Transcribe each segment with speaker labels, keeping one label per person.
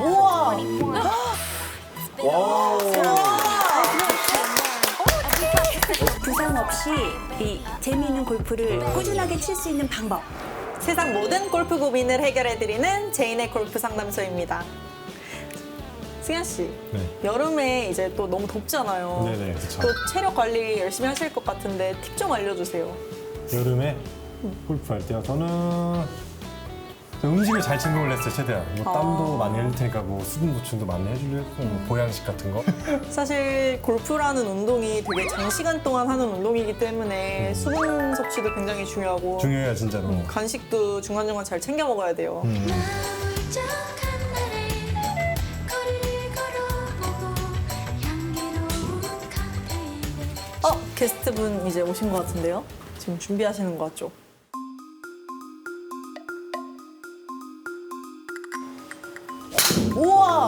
Speaker 1: 우와.
Speaker 2: 21.
Speaker 3: 와.
Speaker 4: 부상 없이 이 재미있는 골프를 꾸준하게 칠 수 있는 방법.
Speaker 1: 세상 모든 골프 고민을 해결해드리는 제인의 골프 상담소입니다. 승현 씨,
Speaker 3: 네.
Speaker 1: 여름에 이제 또 너무 덥잖아요.
Speaker 3: 네네, 그쵸.
Speaker 1: 또 체력 관리 열심히 하실 것 같은데 팁 좀 알려주세요.
Speaker 3: 여름에 골프 할 때요. 저는 음식을 잘 챙겨 올렸어요 최대한. 뭐 땀도 많이 흘릴 테니까 뭐 수분 보충도 많이 해주려 했고 뭐 보양식 같은 거.
Speaker 1: 사실 골프라는 운동이 되게 장시간 동안 하는 운동이기 때문에 수분 섭취도 굉장히 중요하고
Speaker 3: 중요해요 진짜로.
Speaker 1: 간식도 중간중간 잘 챙겨 먹어야 돼요.
Speaker 3: 음.
Speaker 2: 울적한 날에 거리를 걸어보고 향기로운 칵테일
Speaker 1: 어 게스트분 이제 오신 것 같은데요? 지금 준비하시는 것 같죠?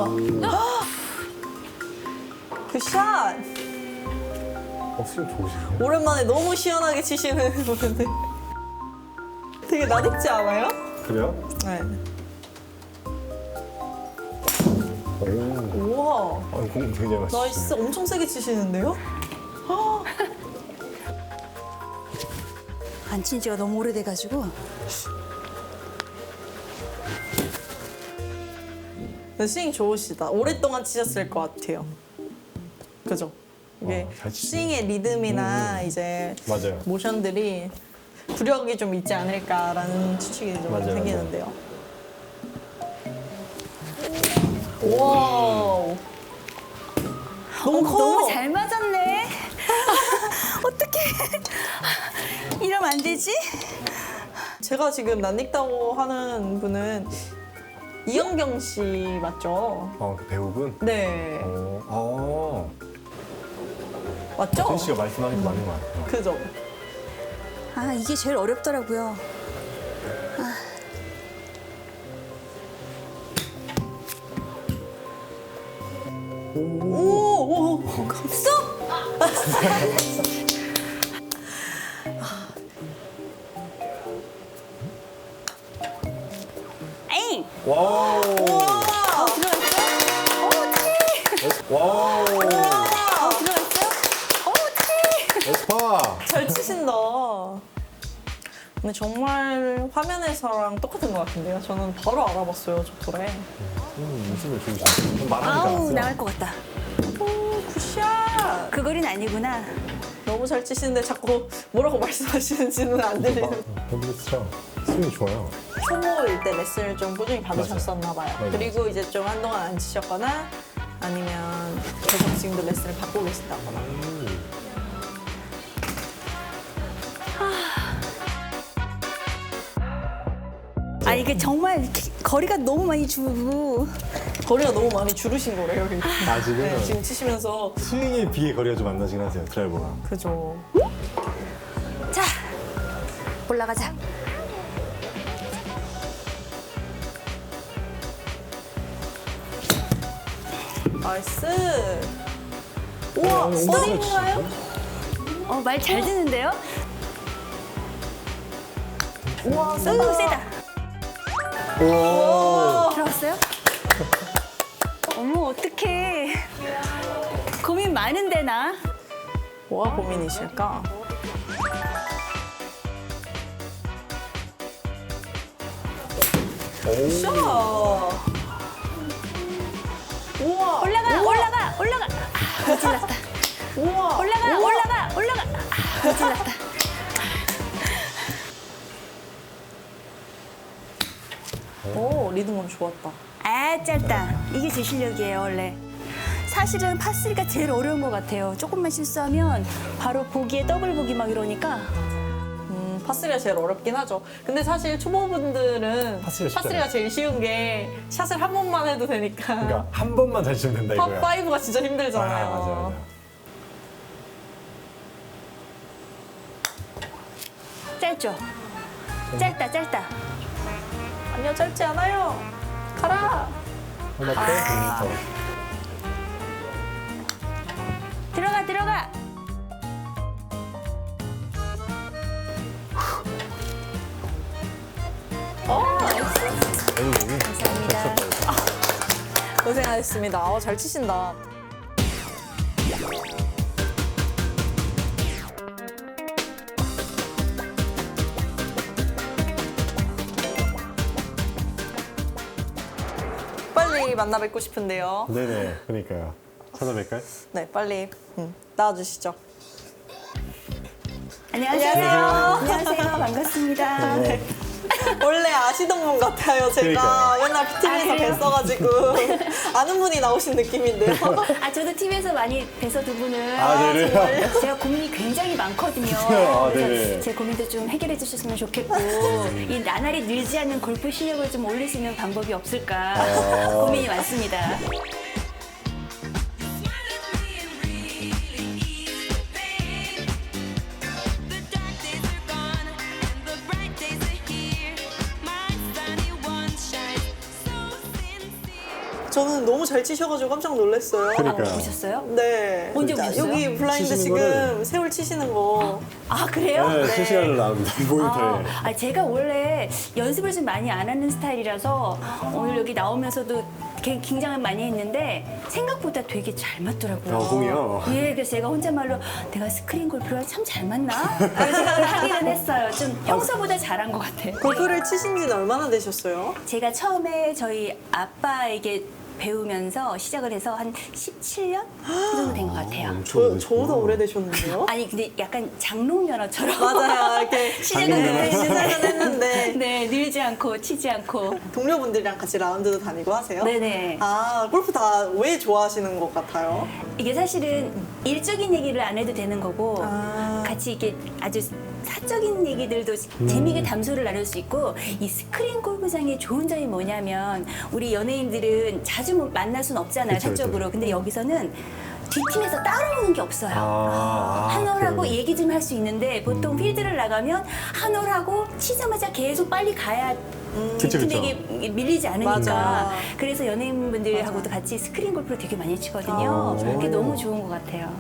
Speaker 1: 우와! 그 샷!
Speaker 3: 어, 수영 좋으시네요.
Speaker 1: 오랜만에 너무 시원하게 치시는 분인데 되게 나댔지 않아요?
Speaker 3: 그래요?
Speaker 1: 네.
Speaker 3: 오.
Speaker 1: 우와!
Speaker 3: 아, 공 되게 잘 맞추시네.
Speaker 1: 나이스 엄청 세게 치시는데요?
Speaker 4: 안 친 지가 너무 오래돼가지고.
Speaker 1: 근데 스윙 좋으시다. 오랫동안 치셨을 것 같아요. 그죠? 이게
Speaker 3: 어, 잘 치시네.
Speaker 1: 스윙의 리듬이나 이제
Speaker 3: 맞아요.
Speaker 1: 모션들이 구력이 좀 있지 않을까라는 추측이 좀
Speaker 3: 맞아요,
Speaker 1: 생기는데요. 와 너무 커.
Speaker 4: 너무 잘 맞았네. 어떡해. 이러면 안 되지?
Speaker 1: 제가 지금 낯익다고 하는 분은 이영경 씨 맞죠?
Speaker 3: 어, 그 배우분?
Speaker 1: 네.
Speaker 3: 어.
Speaker 1: 맞죠?
Speaker 3: 아, 전 씨가 말씀하는 게 맞는 것 같아요.
Speaker 1: 그죠?
Speaker 4: 아, 이게 제일 어렵더라고요.
Speaker 1: 오, 오, 쏙!
Speaker 4: 에잉!
Speaker 3: 와우.
Speaker 1: 와!
Speaker 3: 와우.
Speaker 4: 들어갔어요?
Speaker 3: 에스파.
Speaker 1: 잘 치신다. 근데 정말 화면에서랑 똑같은 것 같은데요? 저는 바로 알아봤어요, 저 돌에.
Speaker 3: 음, 웃음을. 말하니까
Speaker 4: 아우. 나갈 것 같다.
Speaker 1: 오, 굿샷!
Speaker 4: 그 거리는 아니구나.
Speaker 1: 너무 잘 치시는데 자꾸 뭐라고 말씀하시는지는 안 들리는.
Speaker 3: 더블리스랑 스윙이 좋아요.
Speaker 1: 초보일 때 레슨을 좀 꾸준히 받으셨었나 봐요.
Speaker 3: 맞아요.
Speaker 1: 그리고 이제 좀 한동안 안 치셨거나 아니면 계속 지금도 레슨을 받고 계신다거나.
Speaker 4: 아, 이게 정말 거리가 너무 많이 주고.
Speaker 1: 거리가 너무 많이 줄으신 거래요, 여기.
Speaker 3: 아직은
Speaker 1: 네, 지금 치시면서.
Speaker 3: 스윙에 비해 거리가 좀 안 나긴 하세요, 드라이버가.
Speaker 1: 그죠.
Speaker 4: 자, 올라가자.
Speaker 1: 나이스. 우와,
Speaker 3: 어,
Speaker 1: 스토리인가요?
Speaker 4: 어, 말 잘 듣는데요?
Speaker 1: 우와,
Speaker 4: 으,
Speaker 1: 세다.
Speaker 4: 세다.
Speaker 3: 오.
Speaker 4: 들어갔어요? 어머, 어떡해. 고민 많은데, 나.
Speaker 1: 뭐가 고민이실까? 샷! 우와!
Speaker 4: 올라가! 올라가, 올라가. 아, 질렀다.
Speaker 1: 우와!
Speaker 4: 올라가,
Speaker 1: 우와!
Speaker 4: 올라가, 올라가. 아, 질렀다.
Speaker 1: 오, 리듬은 좋았다.
Speaker 4: 아, 짧다. 이게 제 실력이에요, 원래. 사실은 파3가 제일 어려운 것 같아요. 조금만 실수하면 바로 보기에 더블 보기 막 이러니까.
Speaker 1: 음, 파스리가 제일 어렵긴 하죠. 근데 사실 초보분들은
Speaker 3: 파스리가 쉽잖아요.
Speaker 1: 파스리가 제일 쉬운 게 샷을 한 번만 해도 되니까.
Speaker 3: 그러니까 한 번만 잘 치면 된다 이거야.
Speaker 1: 팝5가 진짜
Speaker 3: 아,
Speaker 1: 힘들잖아요.
Speaker 3: 맞아, 맞아.
Speaker 4: 짧죠? 짧다, 짧다.
Speaker 1: 아니요, 짧지 않아요. 가라!
Speaker 3: 100m.
Speaker 4: 들어가, 들어가.
Speaker 1: 어, 했습니다. 어, 잘 치신다. 빨리 만나 뵙고 싶은데요.
Speaker 3: 네네. 그러니까요. 찾아뵐까요?
Speaker 1: 네, 빨리 음, 나와주시죠.
Speaker 4: 안녕하세요. 안녕하세요. 반갑습니다.
Speaker 3: 네.
Speaker 1: 원래 아시던 분 같아요. 제가
Speaker 3: 그러니까요.
Speaker 1: 맨날 BTV에서
Speaker 4: 아, 그래요?
Speaker 1: 뵀어가지고 아는 분이 나오신 느낌인데요.
Speaker 4: 아, 저도 TV에서 많이 뵈서 두 분을.
Speaker 3: 아, 네네.
Speaker 4: 제가 고민이 굉장히 많거든요.
Speaker 3: 아,
Speaker 4: 그래서
Speaker 3: 네네.
Speaker 4: 제 고민도 좀 해결해 주셨으면 좋겠고, 이 나날이 늘지 않는 골프 실력을 좀 올릴 수 있는 방법이 없을까
Speaker 3: 아.
Speaker 4: 고민이 많습니다.
Speaker 1: 저는 너무 잘 치셔가지고 깜짝 놀랐어요.
Speaker 4: 아,
Speaker 3: 그러니까요.
Speaker 4: 보셨어요?
Speaker 1: 네.
Speaker 4: 언제 보셨어요?
Speaker 1: 여기 블라인드
Speaker 3: 치시는
Speaker 1: 지금
Speaker 3: 거를.
Speaker 1: 세월 치시는 거.
Speaker 4: 아, 그래요?
Speaker 3: 네, 실시간으로 나옵니다.
Speaker 4: 아,
Speaker 3: 모니터에.
Speaker 4: 아, 제가 원래 연습을 좀 많이 안 하는 스타일이라서 오늘 여기 나오면서도 개- 긴장을 많이 했는데 생각보다 되게 잘 맞더라고요.
Speaker 3: 어, 공이요?
Speaker 4: 예, 그래서 제가 혼자말로 내가 스크린 골프랑 참 잘 맞나? 그런 생각을 하기는 했어요. 좀 평소보다 잘한 것 같아요.
Speaker 1: 골프를 치신 지는 얼마나 되셨어요?
Speaker 4: 제가 처음에 저희 아빠에게 배우면서 시작을 해서 한 17년 그 정도 된 것 같아요.
Speaker 1: 저, 저보다 오래되셨는데요?
Speaker 4: 아니 근데 약간 장롱면허처럼
Speaker 1: 맞아요. 이렇게
Speaker 4: 시작은
Speaker 1: 시작은 했는데
Speaker 4: 네 늘지 않고 치지 않고
Speaker 1: 동료분들이랑 같이 라운드도 다니고 하세요?
Speaker 4: 네네.
Speaker 1: 아, 골프 다 왜 좋아하시는 것 같아요?
Speaker 4: 이게 사실은 일적인 얘기를 안 해도 되는 거고
Speaker 1: 아.
Speaker 4: 같이 이렇게 아주 사적인 얘기들도
Speaker 3: 음.
Speaker 4: 재미있게 담소를 나눌 수 있고 이 스크린 골프장의 좋은 점이 뭐냐면 우리 연예인들은 자주 뭐 만날 수는 없잖아요
Speaker 3: 그쵸,
Speaker 4: 사적으로
Speaker 3: 그쵸.
Speaker 4: 근데 여기서는 뒷팀에서 따라오는 게 없어요
Speaker 3: 아,
Speaker 4: 한올하고
Speaker 3: 그러네.
Speaker 4: 얘기 좀 할 수 있는데 보통 필드를 나가면 한올하고 치자마자 계속 빨리 가야
Speaker 3: 그쵸, 그쵸.
Speaker 4: 팀에게 밀리지 않으니까
Speaker 1: 맞아.
Speaker 4: 그래서 연예인분들하고도 같이 스크린 골프를 되게 많이 치거든요.
Speaker 3: 아,
Speaker 4: 그게
Speaker 3: 오.
Speaker 4: 너무 좋은 것 같아요.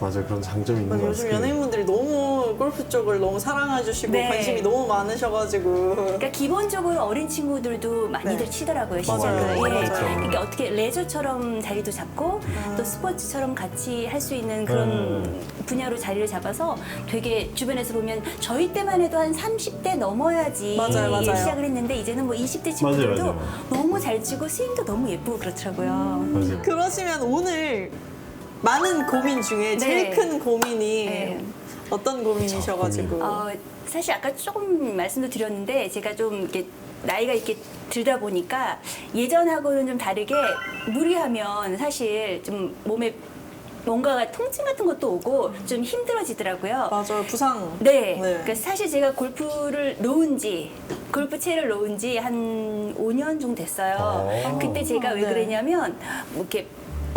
Speaker 3: 맞아요. 그런 장점이 있는 것
Speaker 1: 요즘
Speaker 3: 같아요.
Speaker 1: 연예인분들이 너무 골프 쪽을 너무 사랑해 주시고
Speaker 4: 네.
Speaker 1: 관심이 너무 많으셔가지고
Speaker 4: 그러니까 기본적으로 어린 친구들도 많이들
Speaker 1: 네.
Speaker 4: 치더라고요
Speaker 1: 맞아요.
Speaker 4: 시작을. 예.
Speaker 1: 맞아요.
Speaker 4: 그러니까 어떻게 레저처럼 자리도 잡고 또 스포츠처럼 같이 할 수 있는 그런
Speaker 3: 음.
Speaker 4: 분야로 자리를 잡아서 되게 주변에서 보면 저희 때만 해도 한 30대 넘어야지
Speaker 1: 맞아요, 맞아요.
Speaker 4: 시작을 했는데 이제는 뭐 20대 친구들도
Speaker 3: 맞아요, 맞아요.
Speaker 4: 너무 잘 치고 스윙도 너무 예쁘고 그렇더라고요.
Speaker 3: 맞아요.
Speaker 1: 그러시면 오늘 많은 고민 중에 제일
Speaker 4: 네.
Speaker 1: 큰 고민이
Speaker 4: 네.
Speaker 1: 어떤 고민이셔가지고
Speaker 4: 어, 사실 아까 조금 말씀도 드렸는데 제가 좀 이렇게 나이가 이렇게 들다 보니까 예전하고는 좀 다르게 무리하면 사실 좀 몸에 뭔가가 통증 같은 것도 오고 좀 힘들어지더라고요.
Speaker 1: 맞아요 부상
Speaker 4: 네. 그러니까 사실 제가 골프를 놓은 지, 골프 채를 놓은 지 한 5년 정도 됐어요.
Speaker 3: 어.
Speaker 4: 그때 제가 왜
Speaker 1: 네.
Speaker 4: 그랬냐면, 뭐 이렇게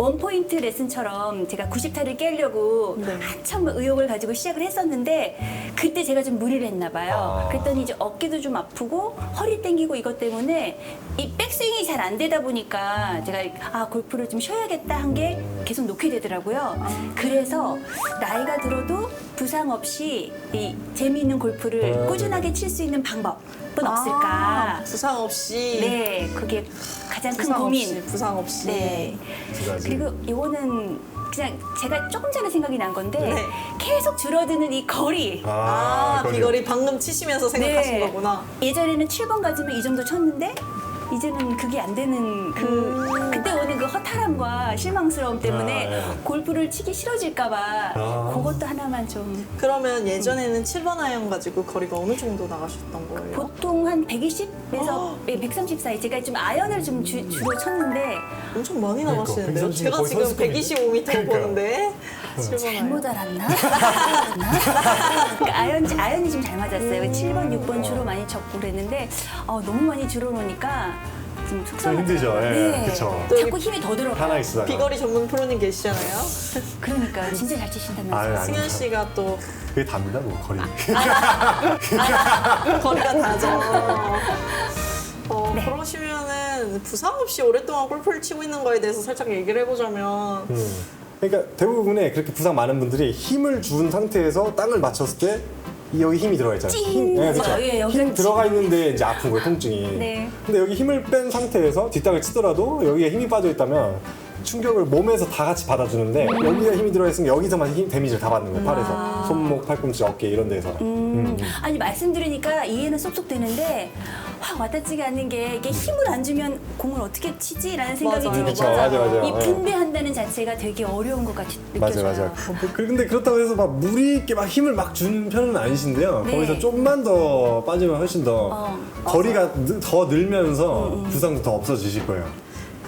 Speaker 4: 원포인트 레슨처럼 제가 90타를 깨려고
Speaker 1: 네.
Speaker 4: 한참 의욕을 가지고 시작을 했었는데, 그때 제가 좀 무리를 했나 봐요.
Speaker 3: 아.
Speaker 4: 그랬더니 이제 어깨도 좀 아프고, 허리 땡기고 이것 때문에 이 백스윙이 잘 안 되다 보니까 제가 아, 골프를 좀 쉬어야겠다 한 게 계속 놓게 되더라고요. 그래서 나이가 들어도 부상 없이 이 재미있는 골프를
Speaker 3: 음.
Speaker 4: 꾸준하게 칠 수 있는 방법 은
Speaker 1: 아,
Speaker 4: 없을까?
Speaker 1: 부상 없이
Speaker 4: 네, 그게 가장 큰
Speaker 1: 부상
Speaker 4: 고민.
Speaker 1: 없이 부상 없이
Speaker 4: 네.
Speaker 3: 두 가지.
Speaker 4: 그리고 이거는 그냥 제가 조금 전에 생각이 난 건데
Speaker 1: 네.
Speaker 4: 계속 줄어드는 이 거리.
Speaker 1: 아,
Speaker 3: 거기.
Speaker 1: 비거리 방금 치시면서 생각하신
Speaker 4: 네.
Speaker 1: 거구나
Speaker 4: 예전에는 7번 가지면 이 정도 쳤는데 이제는 그게 안 되는 그
Speaker 1: 음.
Speaker 4: 그때 오는 그 허탈함과 실망스러움 때문에
Speaker 3: 아, 예.
Speaker 4: 골프를 치기 싫어질까봐
Speaker 3: 아.
Speaker 4: 그것도 하나만 좀
Speaker 1: 그러면 예전에는 7번 아이언 가지고 거리가 어느 정도 나가셨던 거예요?
Speaker 4: 보통 한 120에서 130 사이 제가 좀 아이언을 좀 주, 로 쳤는데
Speaker 1: 엄청 많이
Speaker 3: 그러니까,
Speaker 1: 나가시는데요?
Speaker 3: 130
Speaker 1: 제가
Speaker 3: 거의
Speaker 1: 지금
Speaker 3: 선수급인데?
Speaker 1: 125m
Speaker 3: 그러니까요.
Speaker 1: 보는데 7번
Speaker 4: 잘못
Speaker 1: 아이언
Speaker 4: 알았나? 그러니까 아이언, 아이언이 좀 잘 맞았어요. 7번, 6번 주로 많이 쳤고 그랬는데 어, 너무 많이 줄어놓으니까 좀 속상하죠.
Speaker 3: 힘들죠. 예,
Speaker 4: 네.
Speaker 3: 그쵸.
Speaker 4: 자꾸 힘이 더 들어가.
Speaker 3: 하나 있으다가.
Speaker 1: 비거리 전문 프로님 계시잖아요
Speaker 4: 그러니까 진짜 잘 치신다면서요.
Speaker 3: 아니.
Speaker 1: 승현 씨가 또
Speaker 3: 그게 답니다, 뭐, 거리.
Speaker 1: 거리가 다죠 어,
Speaker 4: 네.
Speaker 1: 그러시면은 부상 없이 오랫동안 골프를 치고 있는 거에 대해서 살짝 얘기를 해보자면
Speaker 3: 음. 그러니까 대부분의 그렇게 부상 많은 분들이 힘을 준 상태에서 땅을 맞췄을 때이 여기 힘이 들어가 있잖아요.
Speaker 4: 찡!
Speaker 3: 힘, 네, 그렇죠.
Speaker 4: 아, 예,
Speaker 3: 힘 들어가 있는데 이제 아픈 거예요, 통증이.
Speaker 4: 네.
Speaker 3: 근데 여기 힘을 뺀 상태에서 뒷땅을 치더라도 여기에 힘이 빠져 있다면 충격을 몸에서 다 같이 받아주는데 여기가 힘이 들어가 있으면 여기서만 힘 데미지를 다 받는 거예요, 팔에서. 손목, 팔꿈치, 어깨 이런 데서.
Speaker 4: 아. 음,
Speaker 3: 음.
Speaker 4: 아니 말씀 들으니까 이해는 쏙쏙 되는데 확 와닿지가 않는 게 이게 힘을 안 주면 공을 어떻게 치지라는 생각이
Speaker 1: 맞아요.
Speaker 4: 드니까
Speaker 3: 그쵸, 맞아요, 맞아요.
Speaker 4: 이
Speaker 3: 네.
Speaker 4: 분배한다는 자체가 되게 어려운 것 같이
Speaker 3: 맞아요,
Speaker 4: 느껴져요.
Speaker 3: 맞아요. 그- 근데 그렇다고 해서 막 무리 있게 막 힘을 막 주는 편은 아니신데요.
Speaker 4: 네.
Speaker 3: 거기서 좀만 더 빠지면 훨씬 더
Speaker 4: 어,
Speaker 3: 거리가 느- 더 늘면서 부상도 더 없어지실 거예요.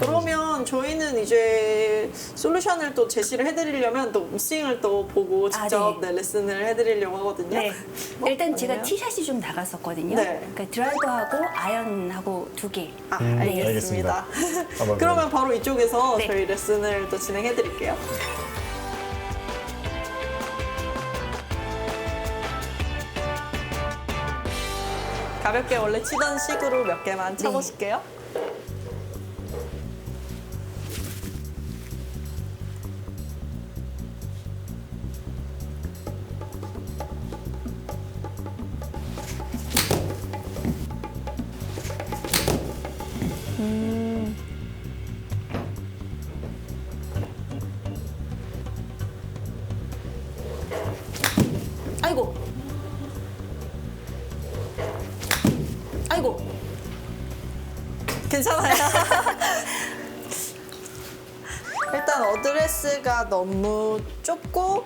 Speaker 1: 그러면 저희는 이제 솔루션을 또 제시를 해드리려면 또 스윙을 또 보고
Speaker 4: 아,
Speaker 1: 직접
Speaker 4: 네.
Speaker 1: 네, 레슨을 해드리려고 하거든요.
Speaker 4: 네.
Speaker 1: 어?
Speaker 4: 일단 제가
Speaker 1: 아니에요?
Speaker 4: 티샷이 좀 나갔었거든요.
Speaker 1: 네.
Speaker 4: 그러니까 드라이버하고 아이언하고 두 개.
Speaker 1: 아,
Speaker 3: 음,
Speaker 1: 알겠습니다.
Speaker 3: 한번
Speaker 1: 그러면 바로 이쪽에서
Speaker 4: 네.
Speaker 1: 저희 레슨을 또 진행해드릴게요. 가볍게 원래 치던 식으로 몇 개만 쳐보실게요. 너무 좁고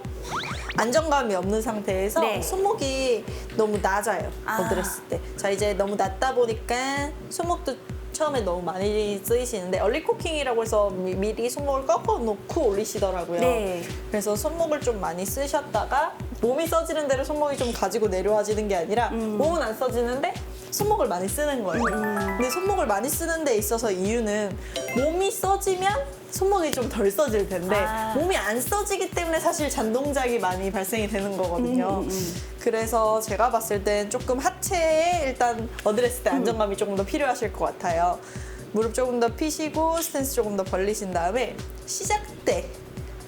Speaker 1: 안정감이 없는 상태에서
Speaker 4: 네.
Speaker 1: 손목이 너무 낮아요.
Speaker 4: 아.
Speaker 1: 어드레스 때. 자 이제 너무 낮다 보니까 손목도 처음에 너무 많이 쓰이시는데 얼리 코킹이라고 해서 미, 미리 손목을 꺾어 놓고 올리시더라고요.
Speaker 4: 네.
Speaker 1: 그래서 손목을 좀 많이 쓰셨다가 몸이 써지는 대로 손목이 좀 가지고 내려와지는 게 아니라
Speaker 4: 음.
Speaker 1: 몸은 안 써지는데 손목을 많이 쓰는 거예요. 근데 손목을 많이 쓰는 데 있어서 이유는 몸이 써지면 손목이 좀 덜 써질 텐데
Speaker 4: 아.
Speaker 1: 몸이 안 써지기 때문에 사실 잔동작이 많이 발생이 되는 거거든요.
Speaker 4: 음, 음, 음.
Speaker 1: 그래서 제가 봤을 땐 조금 하체에 일단 어드레스 때 안정감이 조금 더 필요하실 것 같아요. 무릎 조금 더 피시고 스탠스 조금 더 벌리신 다음에 시작 때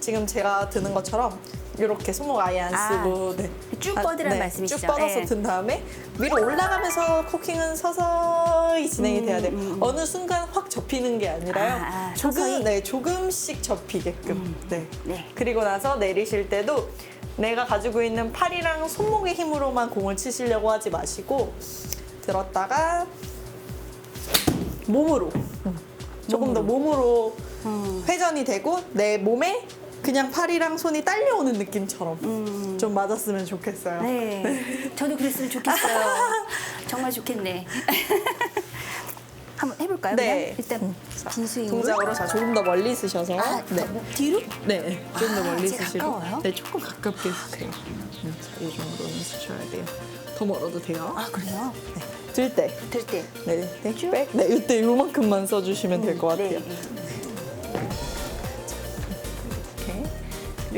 Speaker 1: 지금 제가 드는 것처럼 이렇게 손목 아예 안
Speaker 4: 아,
Speaker 1: 쓰고 네.
Speaker 4: 쭉
Speaker 1: 아,
Speaker 4: 뻗으란
Speaker 1: 네,
Speaker 4: 말씀이시죠?
Speaker 1: 쭉 뻗어서
Speaker 4: 네.
Speaker 1: 든 다음에 위로 올라가면서 코킹은 서서히 진행이 돼야 돼요. 어느 순간 확 접히는 게 아니라요.
Speaker 4: 아, 아,
Speaker 1: 조금
Speaker 4: 서서히? 음.
Speaker 1: 네 조금씩 접히게끔. 네.
Speaker 4: 네.
Speaker 1: 그리고 나서 내리실 때도 내가 가지고 있는 팔이랑 손목의 힘으로만 공을 치시려고 하지 마시고 들었다가 몸으로 조금 더 몸으로
Speaker 4: 음.
Speaker 1: 회전이 되고 내 몸에 그냥 팔이랑 손이 딸려오는 느낌처럼
Speaker 4: 음.
Speaker 1: 좀 맞았으면 좋겠어요.
Speaker 4: 네. 저도 그랬으면 좋겠어요. 정말 좋겠네. 한번 해볼까요?
Speaker 1: 네.
Speaker 4: 그냥? 일단 빈 스윙으로.
Speaker 1: 동작으로 자 조금 더 멀리 쓰셔서
Speaker 4: 아,
Speaker 1: 네.
Speaker 4: 뒤로?
Speaker 1: 네, 좀 더
Speaker 4: 아,
Speaker 1: 멀리
Speaker 4: 제가
Speaker 1: 쓰시고
Speaker 4: 가까워요?
Speaker 1: 네, 조금 가깝게 쓰세요. 네, 자, 이 정도는 쓰셔야 돼요. 더 멀어도 돼요.
Speaker 4: 아 그래요?
Speaker 1: 네. 들 때.
Speaker 4: 될 때.
Speaker 1: 네, 네, 백. 네, 이때 요만큼만 써주시면 될 것 같아요.
Speaker 4: 네.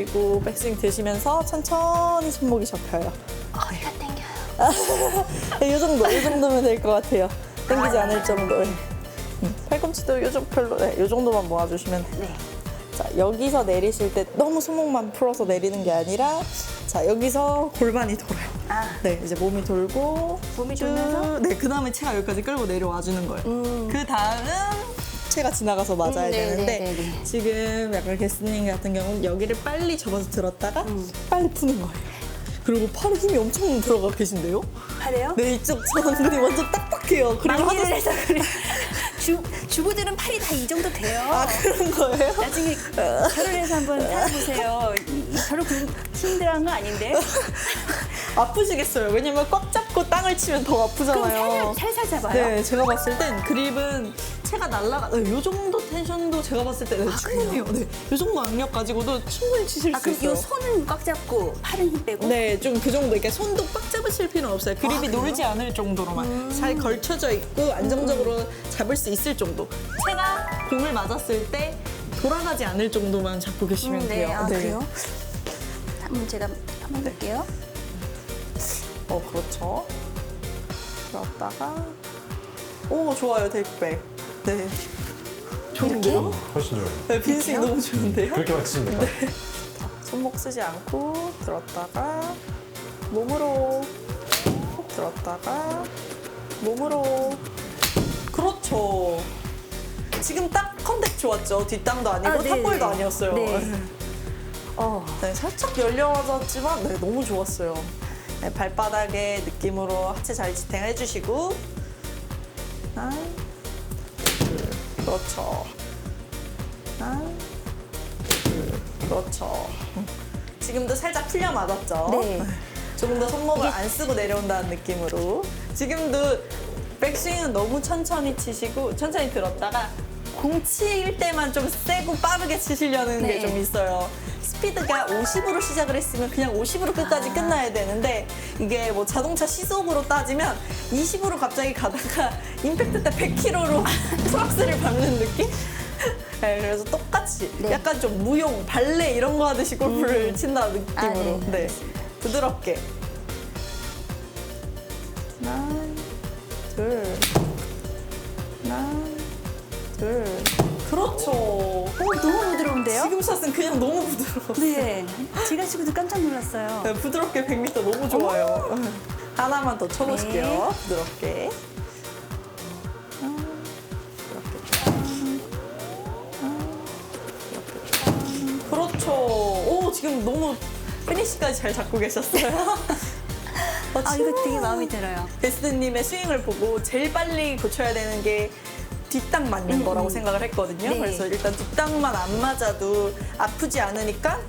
Speaker 1: 그리고 백스윙 드시면서 천천히 손목이 접혀요.
Speaker 4: 허리가 땡겨요.
Speaker 1: 네, 이 정도, 이 정도면 될 것 같아요. 당기지 않을 정도. 음, 팔꿈치도 요 정도 별로, 네, 요 정도만 모아주시면 돼요.
Speaker 4: 네.
Speaker 1: 자, 여기서 내리실 때 너무 손목만 풀어서 내리는 게 아니라, 자, 여기서 골반이 돌아요.
Speaker 4: 아.
Speaker 1: 네, 이제 몸이 돌고,
Speaker 4: 몸이
Speaker 1: 쭉,
Speaker 4: 돌면서?
Speaker 1: 네, 그 다음에 체가 여기까지 끌고 내려와 주는 거예요.
Speaker 4: 음.
Speaker 1: 그 다음 체가 지나가서 맞아야
Speaker 4: 음, 네,
Speaker 1: 되는데
Speaker 4: 네, 네, 네.
Speaker 1: 지금 약간 게스님 같은 경우는 여기를 빨리 접어서 들었다가
Speaker 4: 음.
Speaker 1: 빨리 푸는 거예요. 그리고 팔에 힘이 엄청 들어가 계신데요?
Speaker 4: 하래요?
Speaker 1: 네, 이쪽 전완근이 완전 딱딱해요. 그리고
Speaker 4: 많이를
Speaker 1: 하도
Speaker 4: 해서 그래. 주, 주부들은 팔이 다 이 정도 돼요.
Speaker 1: 아 그런 거예요?
Speaker 4: 나중에 결혼해서 한번 살아보세요. 별로 그 힘들어한 거 아닌데?
Speaker 1: 아프시겠어요. 왜냐면 꽉 잡고 땅을 치면 더
Speaker 4: 그럼
Speaker 1: 아프잖아요.
Speaker 4: 살살, 살살 잡아요.
Speaker 1: 네, 제가 봤을 땐 그립은 체가 날라가, 네, 요 정도 텐션도 제가 봤을 때 네, 충분해요. 네, 요 정도 악력 가지고도 충분히 치실
Speaker 4: 아,
Speaker 1: 수
Speaker 4: 그럼
Speaker 1: 있어요.
Speaker 4: 이 손은 꽉 잡고 팔은 힘 빼고?
Speaker 1: 네, 좀 그 정도. 이렇게 손도 꽉 잡으실 필요는 없어요. 그립이
Speaker 4: 그래요?
Speaker 1: 놀지 않을 정도로만
Speaker 4: 음.
Speaker 1: 잘 걸쳐져 있고 안정적으로 잡을 수 있을 정도. 체가 공을 맞았을 때 돌아가지 않을 정도만 잡고 계시면
Speaker 4: 음, 네.
Speaker 1: 돼요.
Speaker 4: 아, 그래요? 한번 제가
Speaker 1: 네.
Speaker 4: 한번 볼게요.
Speaker 1: 어, 그렇죠. 들었다가 오, 좋아요, 데이백. 네. 좋은데요?
Speaker 3: 훨씬 좋아요.
Speaker 1: 네, 빈스윙 너무 좋은데요?
Speaker 3: 그렇게 될것 같아요.
Speaker 1: 손목 쓰지 않고 들었다가 몸으로 들었다가 몸으로 그렇죠. 지금 딱 컨택 좋았죠. 뒷땅도 아니고
Speaker 4: 아, 네,
Speaker 1: 탑볼도
Speaker 4: 네.
Speaker 1: 아니었어요.
Speaker 4: 네. 어,
Speaker 1: 네, 살짝 열려졌지만 네, 너무 좋았어요. 네, 발바닥에 느낌으로 하체 잘 지탱해 주시고 하나, 둘, 그렇죠. 하나, 둘, 그렇죠. 음. 지금도 살짝 풀려 맞았죠?
Speaker 4: 네.
Speaker 1: 조금 더 손목을 안 쓰고 내려온다는 느낌으로 지금도 백스윙은 너무 천천히 치시고 천천히 들었다가 공 치일 때만 좀 세고 빠르게 치시려는
Speaker 4: 네.
Speaker 1: 게 좀 있어요. 스피드가 50으로 시작을 했으면 그냥 50으로 끝까지 끝나야 되는데 이게 뭐 자동차 시속으로 따지면 20으로 갑자기 가다가 임팩트 때 100km로 트럭스를 밟는 느낌? 네, 그래서 똑같이
Speaker 4: 네.
Speaker 1: 약간 좀 무용, 발레 이런 거 하듯이 골프를 친다는 느낌으로
Speaker 4: 아, 네.
Speaker 1: 네. 부드럽게 하나 둘 하나 둘 그렇죠
Speaker 4: 오, 너무 부드러운데요?
Speaker 1: 지금 샷은 그냥 너무 부드러워
Speaker 4: 네. 제가 지금도 깜짝 놀랐어요.
Speaker 1: 네, 부드럽게 100m 너무 좋아요 하나만 더 쳐보실게요
Speaker 4: 네.
Speaker 1: 부드럽게. 그렇죠 오 지금 너무 피니시까지 잘 잡고 계셨어요 어,
Speaker 4: 아, 이거 되게 마음에 들어요.
Speaker 1: 베스트님의 스윙을 보고 제일 빨리 고쳐야 되는 게 뒷땅 맞는
Speaker 4: 음,
Speaker 1: 거라고
Speaker 4: 음.
Speaker 1: 생각을 했거든요.
Speaker 4: 네.
Speaker 1: 그래서 일단 뒷땅만 안 맞아도 아프지 않으니까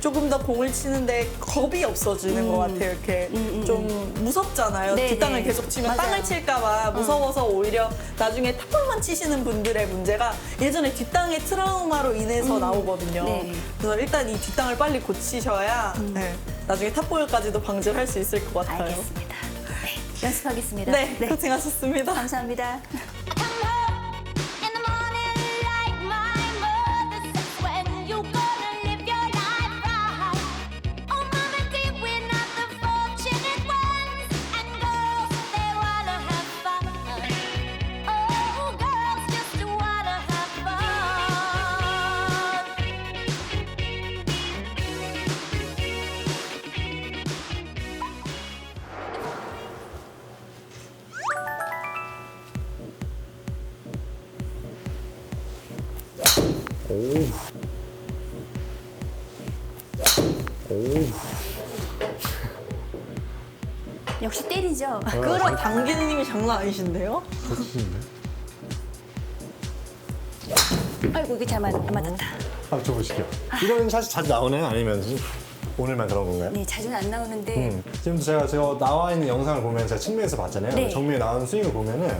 Speaker 1: 조금 더 공을 치는데 겁이 없어지는 것 같아요. 이렇게
Speaker 4: 음, 음,
Speaker 1: 좀 무섭잖아요.
Speaker 4: 네,
Speaker 1: 뒷땅을
Speaker 4: 네.
Speaker 1: 계속 치면
Speaker 4: 맞아요. 어.
Speaker 1: 땅을 칠까봐 무서워서 오히려 나중에 탑볼만 치시는 분들의 문제가 예전에 뒷땅의 트라우마로 인해서 나오거든요.
Speaker 4: 네.
Speaker 1: 그래서 일단 이 뒷땅을 빨리 고치셔야 네, 나중에 탑볼까지도 방지를 할 수 있을 것 같아요.
Speaker 4: 알겠습니다. 네. 연습하겠습니다.
Speaker 1: 네, 고생하셨습니다.
Speaker 4: 감사합니다.
Speaker 3: 오. 오.
Speaker 4: 역시 때리죠.
Speaker 1: 끌어당기는 힘이 장난 아니신데요?
Speaker 4: 아이고, 이게 잘 맞, 안 맞았다.
Speaker 3: 한번 줘보실게요. 이런 샷이 자주 나오나요? 아니면 오늘만 그런 건가요?
Speaker 4: 네, 자주는 안 나오는데.
Speaker 3: 음, 지금 제가 저 나와 있는 영상을 보면 제가 측면에서 봤잖아요.
Speaker 4: 네.
Speaker 3: 정면에 나오는 스윙을 보면은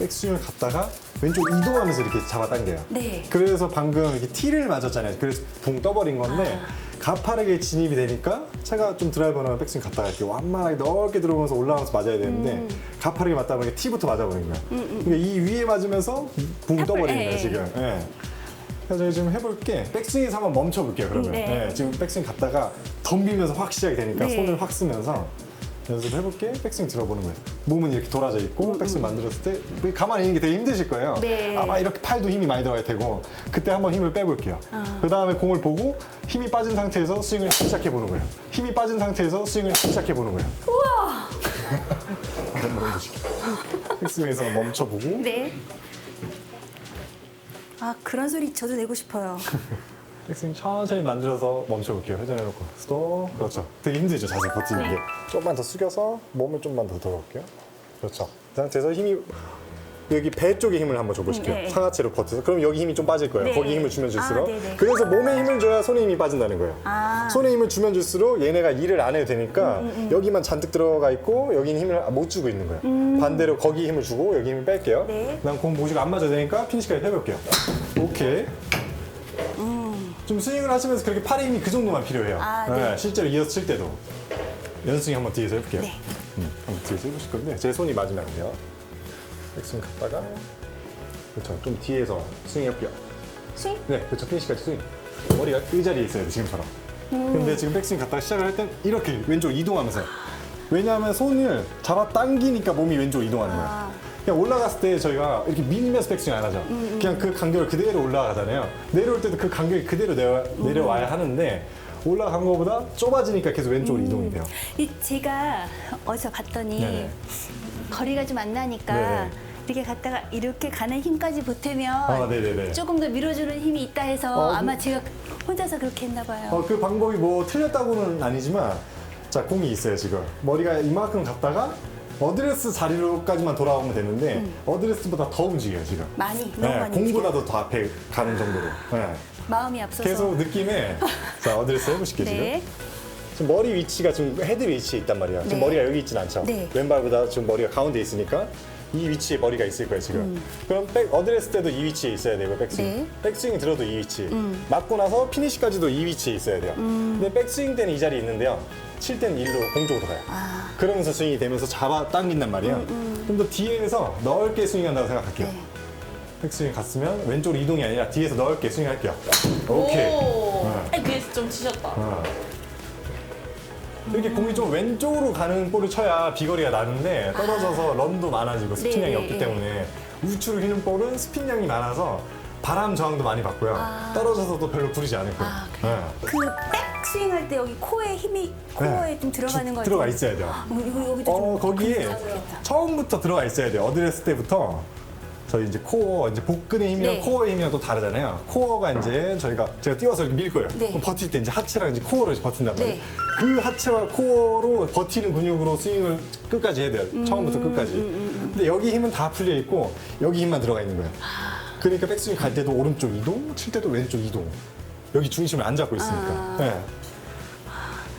Speaker 3: 백스윙을 갔다가 왼쪽 이동하면서 이렇게 잡아당겨요.
Speaker 4: 네.
Speaker 3: 그래서 방금 이렇게 티를 맞았잖아요. 그래서 붕 떠버린 건데 가파르게 진입이 되니까 제가 좀 드라이버나 백스윙 갔다가 이렇게 완만하게 넓게 들어오면서 올라가면서 맞아야 되는데
Speaker 4: 음.
Speaker 3: 가파르게 맞다 보니까 티부터 맞아버린 거예요. 그러니까 이 위에 맞으면서 붕 떠버린
Speaker 4: 예,
Speaker 3: 거예요
Speaker 4: 예.
Speaker 3: 지금. 예. 그래서 저희 지금 해볼게 백스윙에서 한번 멈춰볼게요 그러면
Speaker 4: 네.
Speaker 3: 예, 지금 백스윙 갔다가 덤비면서 확 시작이 되니까
Speaker 4: 네.
Speaker 3: 손을 확 쓰면서 연습해볼게 백스윙 들어보는 거예요 몸은 이렇게 돌아져 있고 백스윙 만들었을 때 가만히 있는 게 되게 힘드실 거예요
Speaker 4: 음, 네.
Speaker 3: 아마 이렇게 팔도 힘이 많이 들어갈 테고 그때 한번 힘을 빼볼게요
Speaker 4: 아.
Speaker 3: 그 다음에 공을 보고 힘이 빠진 상태에서 스윙을 시작해보는 거예요 힘이 빠진 상태에서 스윙을 시작해보는 거예요 우와 한번 해보시죠 백스윙에서 멈춰보고
Speaker 4: 네. 아, 그런 소리 저도 내고 싶어요.
Speaker 3: 백스윙 천천히 만들어서 멈춰볼게요. 회전해놓고 스톱. 그렇죠. 되게 힘들죠. 자세 버티는
Speaker 4: 네.
Speaker 3: 게. 조금만 더 숙여서 몸을 좀만 더 들어볼게요. 그렇죠. 그 상태에서 힘이 여기 배 쪽에 힘을 한번 줘보실게요.
Speaker 4: 네.
Speaker 3: 상하체로 버텨서. 그럼 여기 힘이 좀 빠질 거예요.
Speaker 4: 네.
Speaker 3: 거기 힘을 주면 줄수록.
Speaker 4: 아, 네네.
Speaker 3: 그래서 몸에 힘을 줘야 손에 힘이 빠진다는 거예요.
Speaker 4: 아.
Speaker 3: 손에 힘을 주면 줄수록 얘네가 일을 안 해도 되니까
Speaker 4: 음,
Speaker 3: 여기만 잔뜩 들어가 있고 여기는 힘을 못 주고 있는 거예요. 반대로 거기 힘을 주고 여기 힘을 뺄게요.
Speaker 4: 음. 네.
Speaker 3: 그다음 공 보시고 안 맞아야 되니까 피니시까지 해볼게요. 오케이. 좀 스윙을 하시면서 그렇게 팔에 힘이 그 정도만 필요해요.
Speaker 4: 음. 아, 네.
Speaker 3: 실제로 이어서 칠 때도. 연습 한번 뒤에서 해볼게요.
Speaker 4: 네.
Speaker 3: 음, 한번 뒤에서 해보실 건데 제 손이 돼요. 백스윙 갔다가 그렇죠. 좀 뒤에서 스윙 해볼게요.
Speaker 4: 스윙?
Speaker 3: 네, 그렇죠. 피니시까지 스윙. 머리가 의자리에 있어야 돼, 지금처럼. 근데 지금 백스윙 갔다가 시작을 할 땐 이렇게 왼쪽 이동하면서. 왜냐하면 손을 잡아 당기니까 몸이 왼쪽 이동하는 거예요.
Speaker 4: 아.
Speaker 3: 그냥 올라갔을 때 저희가 이렇게 밀면서 백스윙 안 하죠. 그냥 그 간격을 그대로 올라가잖아요. 내려올 때도 그 간격이 그대로 내려, 내려와야 하는데 올라간 것보다 좁아지니까 계속 왼쪽으로 이동이 돼요.
Speaker 4: 이 제가 어디서 봤더니
Speaker 3: 네네.
Speaker 4: 거리가 좀 안 나니까
Speaker 3: 네네.
Speaker 4: 이렇게 갔다가 이렇게 가는 힘까지 보태면
Speaker 3: 아, 네네네.
Speaker 4: 조금 더 밀어주는 힘이 있다 해서
Speaker 3: 어,
Speaker 4: 아마
Speaker 3: 그-
Speaker 4: 제가 혼자서 그렇게 했나 봐요.
Speaker 3: 어, 그 방법이 뭐 틀렸다고는 아니지만 자 공이 있어요 지금 머리가 이만큼 갔다가 어드레스 자리로까지만 돌아오면 되는데 어드레스보다 더 움직여요 지금.
Speaker 4: 많이 음. 너무
Speaker 3: 네,
Speaker 4: 많이.
Speaker 3: 공보다도 더 앞에 가는 정도로. 네.
Speaker 4: 마음이 앞서서
Speaker 3: 계속 느낌에 자 어드레스 해보실게요
Speaker 4: 네.
Speaker 3: 지금. 머리 위치가 지금 헤드 위치에 있단 말이야. 지금
Speaker 4: 네.
Speaker 3: 머리가 여기 있진 않죠.
Speaker 4: 네.
Speaker 3: 왼발보다 지금 머리가 가운데 있으니까 이 위치에 머리가 있을 거예요 지금. 그럼 백 어드레스 때도 이 위치에 있어야 되고 백스윙.
Speaker 4: 음. 네. 음.
Speaker 3: 백스윙 들어도 이 위치. 맞고 나서 피니시까지도 이 위치에 있어야 돼요. 근데 백스윙 때는 이 자리에 있는데요. 칠 때는 일로 공쪽으로 가요.
Speaker 4: 아.
Speaker 3: 그러면서 스윙이 되면서 잡아 당긴단 말이에요. 좀 더 뒤에서 넓게 스윙한다고 생각할게요.
Speaker 4: 음, 네.
Speaker 3: 백스윙 갔으면 왼쪽으로 이동이 아니라 뒤에서 넓게 스윙할게요. 오케이.
Speaker 1: 오.
Speaker 3: 네.
Speaker 1: 아니, 그게 좀 치셨다.
Speaker 3: 어. 이렇게 공이 좀 왼쪽으로 가는 볼을 쳐야 비거리가 나는데 떨어져서 런도 많아지고 스핀량이
Speaker 4: 네,
Speaker 3: 없기
Speaker 4: 네.
Speaker 3: 때문에 우측으로 휘는 볼은 스핀량이 많아서 바람 저항도 많이 받고요. 떨어져서도 별로 부리지 않고.
Speaker 4: 아, 그래요? 그 백스윙 할 때 여기 코에 힘이 코에 좀 들어가는 거
Speaker 3: 네. 들어가 있어야 돼요.
Speaker 4: 어, 이거 여기도
Speaker 3: 어,
Speaker 4: 좀
Speaker 3: 거기에
Speaker 4: 좋겠다.
Speaker 3: 처음부터 들어가 있어야 돼요. 어드레스 때부터 저희 이제 코어, 이제 복근의 힘이랑
Speaker 4: 네.
Speaker 3: 코어의 힘이랑 또 다르잖아요. 코어가 이제 저희가 제가 띄워서 이렇게 밀 거예요.
Speaker 4: 네.
Speaker 3: 그럼 버틸 때 이제 하체랑 이제 코어로 이제 버틴단 말이에요.
Speaker 4: 네.
Speaker 3: 그 하체와 코어로 버티는 근육으로 스윙을 끝까지 해야 돼요.
Speaker 4: 음,
Speaker 3: 처음부터 끝까지. 근데 여기 힘은 다 풀려 있고 여기 힘만 들어가 있는 거예요. 그러니까 백스윙 갈 때도 오른쪽 이동, 칠 때도 왼쪽 이동. 여기 중심을 안 잡고 있으니까.
Speaker 4: 아.
Speaker 3: 네.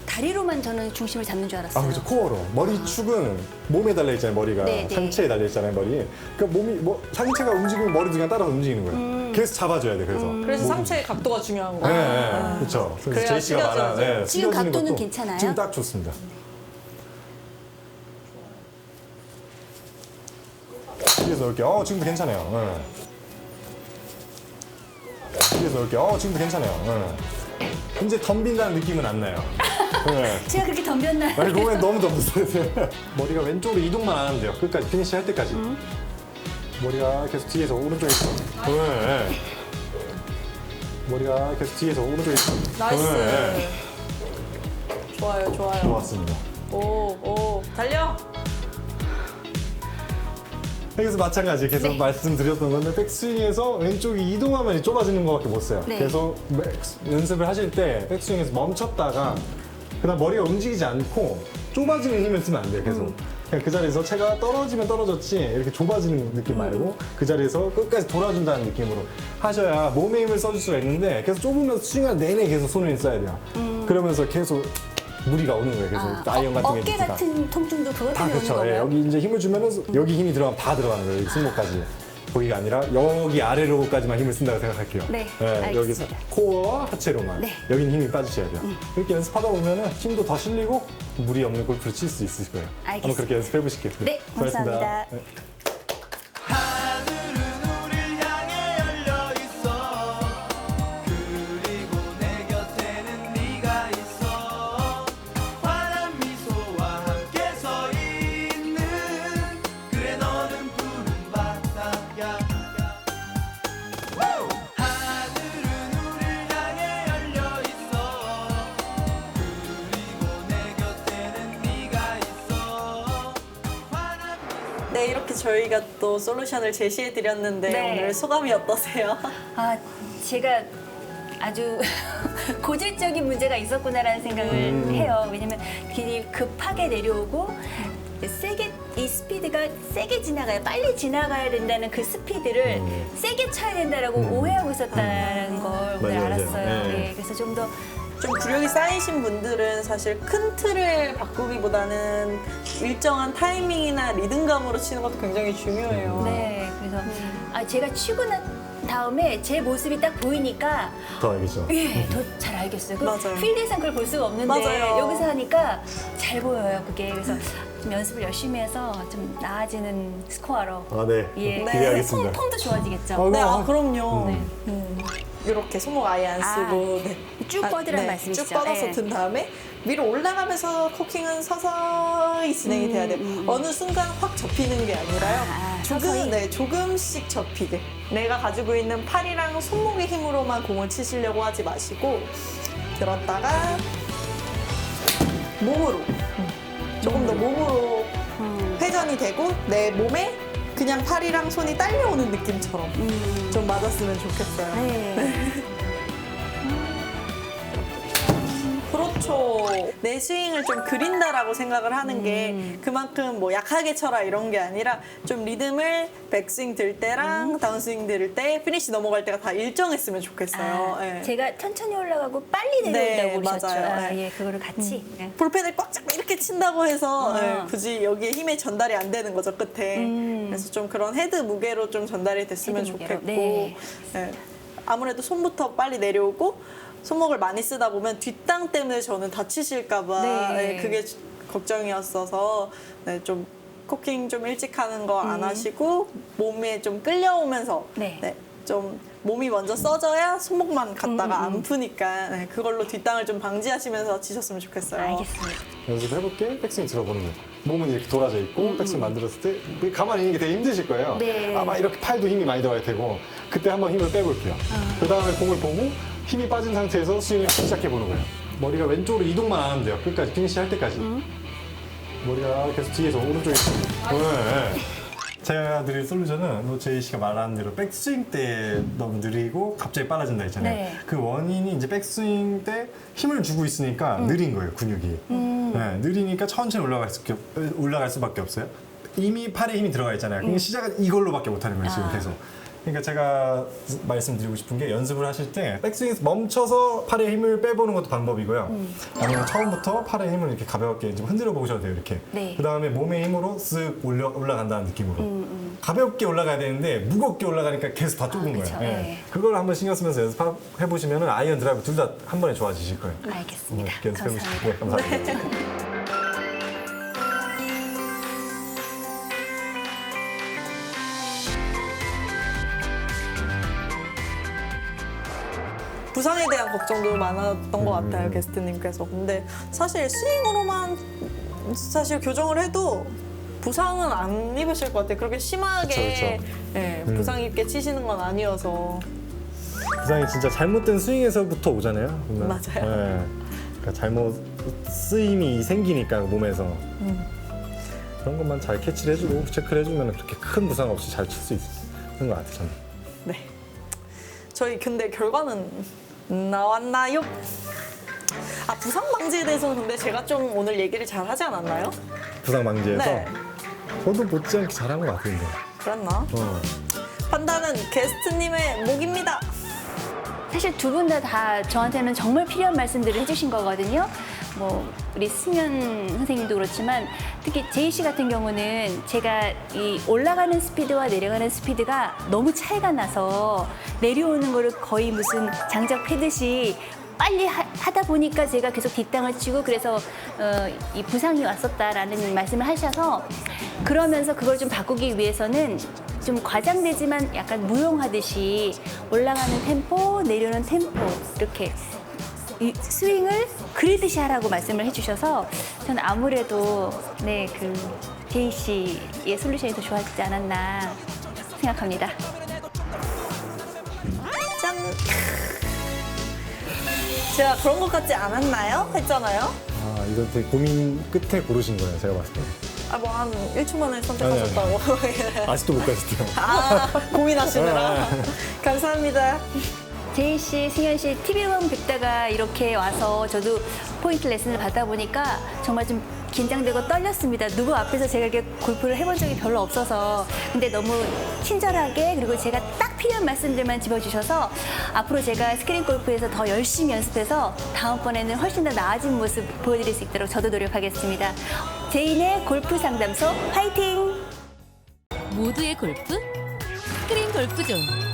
Speaker 4: 다리로만 저는 중심을 잡는 줄 알았어요.
Speaker 3: 아, 그렇죠. 코어로. 머리 축은 몸에 달려 있잖아요, 머리가.
Speaker 4: 네, 네.
Speaker 3: 상체에 달려 있잖아요, 머리. 그러니까 몸이 뭐 상체가 움직이면 머리도 그냥 따라서 움직이는 거예요.
Speaker 4: 음.
Speaker 3: 그래서 잡아줘야 돼. 그래서.
Speaker 1: 그래서
Speaker 3: 몸이.
Speaker 1: 상체의 각도가 중요한
Speaker 3: 네,
Speaker 1: 거예요.
Speaker 3: 네, 그렇죠. 그래서
Speaker 1: 그래야
Speaker 3: 제이 씨가 말한
Speaker 1: 숙여져야죠.
Speaker 3: 네,
Speaker 4: 지금
Speaker 3: 숙여지는
Speaker 4: 각도는
Speaker 3: 것도
Speaker 4: 괜찮아요?
Speaker 3: 지금 딱 좋습니다. 뒤에서 이렇게 어 지금도 괜찮아요. 네. 뒤에서 이렇게 어 지금도 괜찮아요. 네. 이제 덤빈다는 느낌은 안 나요. 네.
Speaker 4: 제가 그렇게 덤볐나요?
Speaker 3: 아니 그거에 너무 덤비세요. 머리가 왼쪽으로 이동만 안 하면 돼요. 끝까지 피니시 할 때까지. 머리가 계속 뒤에서 오른쪽에 있어. 네. 머리가 계속 뒤에서 오른쪽에 있어.
Speaker 1: 나이스.
Speaker 3: 네.
Speaker 1: 좋아요, 좋아요.
Speaker 3: 좋았습니다.
Speaker 1: 오, 오, 달려.
Speaker 3: 여기서 마찬가지 계속
Speaker 4: 네.
Speaker 3: 말씀드렸던 건데 백스윙에서 왼쪽이 이동하면 좁아지는 것밖에 못 써요.
Speaker 4: 네.
Speaker 3: 그래서 연습을 하실 때 백스윙에서 멈췄다가 그다음 머리가 움직이지 않고 좁아지는 힘을 쓰면 안 돼요. 계속
Speaker 4: 음.
Speaker 3: 그냥 그 자리에서 체가 떨어지면 떨어졌지 이렇게 좁아지는 느낌
Speaker 4: 음.
Speaker 3: 말고 그 자리에서 끝까지 돌아준다는 느낌으로 하셔야 몸에 힘을 써줄 수가 있는데 계속 좁으면서 스윙하는 내내 계속 손을 써야 돼요. 그러면서 계속 무리가 오는 거예요.
Speaker 4: 음. 아,
Speaker 3: 아이언 같은
Speaker 4: 어,
Speaker 3: 게
Speaker 4: 어깨. 같은 통증도 그것
Speaker 3: 다
Speaker 4: 때문에 오는
Speaker 3: 그렇죠. 예, 여기 이제 힘을 주면은 여기 힘이 들어가면 다 들어가는 거예요. 승모까지. 거기가 아니라 여기 아래로까지만 힘을 쓴다고 생각할게요.
Speaker 4: 네,
Speaker 3: 예,
Speaker 4: 알겠습니다.
Speaker 3: 여기서 코어와 하체로만.
Speaker 4: 네.
Speaker 3: 여기는 힘이 빠지셔야 돼요. 이렇게 연습하다 보면은 힘도 더 실리고 무리 없는 골프를 칠 수 있을 거예요. 한번
Speaker 4: 알겠습니다.
Speaker 3: 그렇게 연습해 보실게요.
Speaker 4: 네, 감사합니다.
Speaker 3: 네.
Speaker 1: 저희가 또 솔루션을 제시해 드렸는데
Speaker 4: 네.
Speaker 1: 오늘 소감이 어떠세요?
Speaker 4: 아, 제가 아주 고질적인 문제가 있었구나라는 생각을
Speaker 3: 음.
Speaker 4: 해요. 왜냐면 길이 급하게 내려오고 세게 이 스피드가 세게 지나가요. 빨리 지나가야 된다는 그 스피드를
Speaker 3: 음.
Speaker 4: 세게 쳐야 된다라고 오해하고 있었다는 걸 오늘
Speaker 3: 맞아요, 맞아요.
Speaker 4: 알았어요.
Speaker 3: 네.
Speaker 4: 네, 그래서 좀 더
Speaker 1: 좀 구력이 쌓이신 분들은 사실 큰 틀을 바꾸기보다는 일정한 타이밍이나 리듬감으로 치는 것도 굉장히 중요해요.
Speaker 4: 네, 그래서
Speaker 3: 음.
Speaker 4: 아 제가 치고 난 다음에 제 모습이 딱 보이니까
Speaker 3: 더 알겠죠.
Speaker 4: 예, 더 잘 알겠어요. 그
Speaker 1: 맞아요.
Speaker 4: 필드에선 그걸 볼 수가 없는데
Speaker 1: 맞아요.
Speaker 4: 여기서 하니까 잘 보여요. 그게 그래서 좀 연습을 열심히 해서 좀 나아지는 스코어로
Speaker 3: 아, 네.
Speaker 4: 예,
Speaker 3: 기대하겠습니다.
Speaker 4: 폼, 폼도 좋아지겠죠.
Speaker 3: 아,
Speaker 1: 네,
Speaker 3: 아,
Speaker 1: 아, 그럼요.
Speaker 4: 네.
Speaker 1: 음, 이렇게 손목 아예 안
Speaker 4: 아,
Speaker 1: 쓰고 네.
Speaker 4: 쭉 뻗으라는 말씀이시죠?
Speaker 1: 쭉 뻗어서
Speaker 4: 네.
Speaker 1: 든 다음에 위로 올라가면서 코킹은 서서히 진행이 돼야 돼요. 어느 순간 확 접히는 게 아니라요.
Speaker 4: 아,
Speaker 1: 조금
Speaker 4: 서서히.
Speaker 1: 네, 조금씩 접히게. 내가 가지고 있는 팔이랑 손목의 힘으로만 공을 치시려고 하지 마시고 들었다가 몸으로 음, 조금 더 몸으로 회전이 되고 내 몸에 그냥 팔이랑 손이 딸려오는 느낌처럼 좀 맞았으면 좋겠어요.
Speaker 4: 네.
Speaker 1: 그렇죠. 내 스윙을 좀 그린다라고 생각을 하는 게
Speaker 4: 음.
Speaker 1: 그만큼 뭐 약하게 쳐라 이런 게 아니라 좀 리듬을 백스윙 들 때랑
Speaker 4: 음.
Speaker 1: 다운스윙 들 때 피니시 넘어갈 때가 다 일정했으면 좋겠어요.
Speaker 4: 아,
Speaker 1: 예.
Speaker 4: 제가 천천히 올라가고 빨리
Speaker 1: 네,
Speaker 4: 내려온다고 그러셨죠.
Speaker 1: 맞아요.
Speaker 4: 아,
Speaker 1: 네.
Speaker 4: 예, 그거를 같이. 네.
Speaker 1: 볼펜을 꽉 잡고 이렇게 친다고 해서
Speaker 4: 아.
Speaker 1: 예, 굳이 여기에 힘이 전달이 안 되는 거죠 끝에
Speaker 4: 음.
Speaker 1: 그래서 좀 그런 헤드 무게로 좀 전달이 됐으면
Speaker 4: 헤드 무게로,
Speaker 1: 좋겠고
Speaker 4: 네.
Speaker 1: 예, 아무래도 손부터 빨리 내려오고 손목을 많이 쓰다 보면 뒷땅 때문에 저는 다치실까봐
Speaker 4: 네.
Speaker 1: 예, 그게 걱정이었어서 네, 좀 코킹 좀 일찍 하는 거 안 하시고 몸에 좀 끌려오면서
Speaker 4: 네.
Speaker 1: 좀 몸이 먼저 써져야 손목만 갔다가
Speaker 4: 음, 음.
Speaker 1: 안 푸니까 네, 그걸로 뒷땅을 좀 방지하시면서 치셨으면 좋겠어요.
Speaker 4: 알겠습니다.
Speaker 3: 연습해볼게. 백스윙 들어보는 거예요. 몸은 이렇게 돌아져 있고 백스윙 만들었을 때 가만히 있는 게 되게 힘드실 거예요.
Speaker 4: 네.
Speaker 3: 아마 이렇게 팔도 힘이 많이 들어갈 테고 그때 한번 힘을 빼볼게요. 그 다음에 공을 보고 힘이 빠진 상태에서 스윙을 시작해 보는 거예요. 머리가 왼쪽으로 이동만 안 하면 돼요. 끝까지 피니시 할 때까지. 머리가 계속 뒤에서 오른쪽에. 네. 제가 드릴 솔루션은 뭐 제이 씨가 말한 대로 백스윙 때 너무 느리고 갑자기 빨라진다 했잖아요.
Speaker 4: 네.
Speaker 3: 그 원인이 이제 백스윙 때 힘을 주고 있으니까 느린 거예요, 근육이. 네, 느리니까 천천히 올라갈, 수, 올라갈 수밖에 없어요. 이미 팔에 힘이 들어가 있잖아요. 그러니까 시작은 이걸로밖에 못 하는 거예요, 지금
Speaker 4: 아.
Speaker 3: 계속. 그러니까 제가 말씀드리고 싶은 게 연습을 하실 때 백스윙에서 멈춰서 팔에 힘을 빼보는 것도 방법이고요. 아니면 처음부터 팔에 힘을 이렇게 가볍게 좀 흔들어 보셔도 돼요, 이렇게.
Speaker 4: 네.
Speaker 3: 그 다음에 몸의 힘으로 쓱 올려, 올라간다는 느낌으로. 가볍게 올라가야 되는데 무겁게 올라가니까 계속 다 좁은
Speaker 4: 그쵸,
Speaker 3: 거예요. 예.
Speaker 4: 네.
Speaker 3: 그걸 한번 신경 쓰면서 연습해 보시면 아이언 드라이브 둘 다 한 번에 좋아지실 거예요.
Speaker 4: 알겠습니다.
Speaker 3: 오늘 연습해 보시고
Speaker 4: 감사합니다.
Speaker 3: 네, 감사합니다.
Speaker 1: 부상에 대한 걱정도 많았던 것
Speaker 3: 음.
Speaker 1: 같아요 게스트님께서. 근데 사실 스윙으로만 사실 교정을 해도 부상은 안 입으실 것 같아요. 그렇게 심하게
Speaker 3: 그쵸.
Speaker 1: 예,
Speaker 3: 음.
Speaker 1: 부상 입게 치시는 건 아니어서.
Speaker 3: 부상이 진짜 잘못된 스윙에서부터 오잖아요. 보면.
Speaker 1: 맞아요.
Speaker 3: 네. 그러니까 잘못 쓰임이 생기니까 몸에서
Speaker 1: 음.
Speaker 3: 그런 것만 잘 캐치를 해주고 체크를 해주면 그렇게 큰 부상 없이 잘 칠 수 있는 것 같아요. 저는.
Speaker 1: 네. 저희 근데 결과는 나왔나요? 아 부상 방지에 대해서는 근데 제가 좀 오늘 얘기를 잘 하지 않았나요?
Speaker 3: 부상 방지에서
Speaker 1: 네.
Speaker 3: 저도 못지않게 잘한 것 같은데.
Speaker 1: 그랬나?
Speaker 3: 어.
Speaker 1: 판단은 게스트님의 목입니다.
Speaker 4: 사실 두 분 다 다 저한테는 정말 필요한 말씀들을 해주신 거거든요. 뭐 우리 승현 선생님도 그렇지만 특히 제이 씨 같은 경우는 제가 이 올라가는 스피드와 내려가는 스피드가 너무 차이가 나서 내려오는 거를 거의 무슨 장작 패듯이 빨리 하, 다 보니까 제가 계속 뒷땅을 치고 그래서 어, 이 부상이 왔었다라는 말씀을 하셔서 그러면서 그걸 좀 바꾸기 위해서는 좀 과장되지만 약간 무용하듯이 올라가는 템포, 내려오는 템포 이렇게 이 스윙을 그리듯이 하라고 말씀을 해주셔서 저는 아무래도 네그 제이 씨의 솔루션이 더 좋았지 않았나 생각합니다.
Speaker 1: 짠. 제가 그런 것 같지 않았나요? 했잖아요.
Speaker 3: 아 이거 되게 고민 끝에 고르신 거예요. 제가 봤을 때.
Speaker 1: 아 뭐 한 1초 만에 선택하셨다고.
Speaker 3: 아직도 못 가셨대요.
Speaker 1: 아 고민하시느라. 감사합니다.
Speaker 4: 제이 씨, 승현 씨 TV만 뵙다가 이렇게 와서 저도 포인트 레슨을 받다 보니까 정말 좀 긴장되고 떨렸습니다. 누구 앞에서 제가 이렇게 골프를 해본 적이 별로 없어서 근데 너무 친절하게 그리고 제가 딱 필요한 말씀들만 집어주셔서 앞으로 제가 스크린 골프에서 더 열심히 연습해서 다음번에는 훨씬 더 나아진 모습 보여드릴 수 있도록 저도 노력하겠습니다. 제인의 골프 상담소 화이팅!
Speaker 5: 모두의 골프 스크린 골프 존